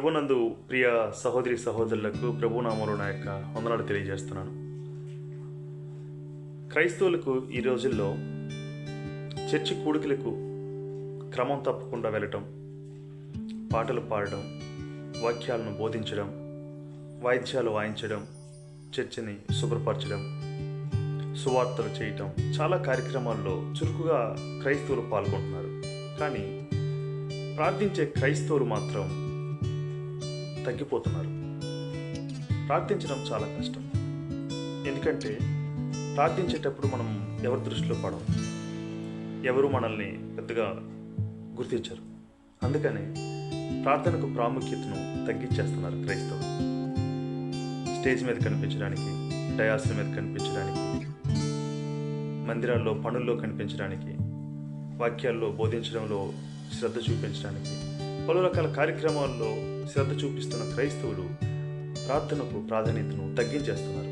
ప్రభునందు ప్రియ సహోదరి సహోదరులకు ప్రభునామలో నా యొక్క వందనాలు తెలియజేస్తున్నాను. క్రైస్తవులకు ఈ రోజుల్లో చర్చి కూడికలకు క్రమం తప్పకుండా వెళ్ళటం పాటలు పాడడం వాక్యాలను బోధించడం వాయిద్యాలు వాయించడం చర్చిని శుభ్రపరచడం సువార్తలు చేయటం చాలా కార్యక్రమాల్లో చురుకుగా క్రైస్తవులు పాల్గొంటున్నారు. కానీ ప్రార్థించే క్రైస్తవులు మాత్రం తగ్గిపోతున్నారు. ప్రార్థించడం చాలా కష్టం. ఎందుకంటే ప్రార్థించేటప్పుడు మనం ఎవరి దృష్టిలో పడం ఎవరు మనల్ని పెద్దగా గుర్తించరు. అందుకనే ప్రార్థనకు ప్రాముఖ్యతను తగ్గించేస్తున్నారు క్రైస్తవులు. స్టేజ్ మీద కనిపించడానికి డయాస్ల మీద కనిపించడానికి మందిరాల్లో పనుల్లో కనిపించడానికి వాక్యాల్లో బోధించడంలో శ్రద్ధ చూపించడానికి పలు రకాల కార్యక్రమాల్లో శ్రద్ధ చూపిస్తున్న క్రైస్తవులు ప్రార్థనకు ప్రాధాన్యతను తగ్గించేస్తున్నారు.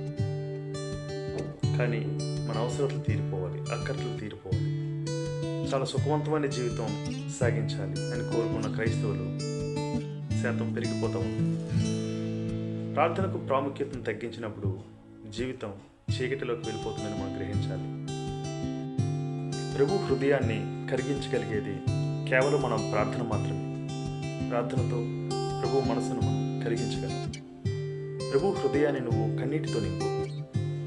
కానీ మన అవసరాలు తీరిపోవాలి అక్కర్లు తీరిపోవాలి. చాలా సుఖవంతమైన జీవితం సాగించాలి అని కోరుకున్న క్రైస్తవులు శాతం పెరిగిపోతూ ఉంది. ప్రార్థనకు ప్రాముఖ్యతను తగ్గించినప్పుడు జీవితం చీకటిలోకి వెళ్ళిపోతుందని మనం గ్రహించాలి. ప్రభు హృదయాన్ని కరిగించగలిగేది కేవలం మనం ప్రార్థన మాత్రమే. ప్రార్థనతో ప్రభు మనసును మనం కరిగించగలం ప్రభు హృదయాన్ని నువ్వు కన్నీటితో నింపు.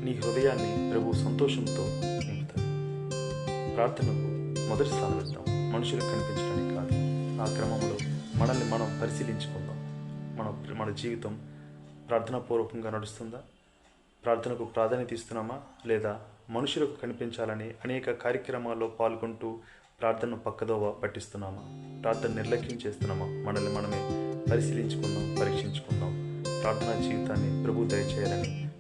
నీ హృదయాన్ని ప్రభు సంతోషంతో నింపుతాడు ప్రార్థనకు మొదటి స్థానం ఇద్దాం. మనుషులకు కనిపించడానికి కాదు. ఆ క్రమంలో మనల్ని మనం పరిశీలించుకుందాం. మన మన జీవితం ప్రార్థనాపూర్వకంగా నడుస్తుందా? ప్రార్థనకు ప్రాధాన్యత ఇస్తున్నామా? లేదా మనుషులకు కనిపించాలని అనేక కార్యక్రమాల్లో పాల్గొంటూ ప్రార్థనను పక్కదోవ పట్టిస్తున్నామా? ప్రార్థన నిర్లక్ష్యం చేస్తున్నామా? మనల్ని మనమే పరిశీలించుకుందాం పరీక్షించుకుందాం. ప్రార్థనా జీవితాన్ని ప్రభు దయచేయాలని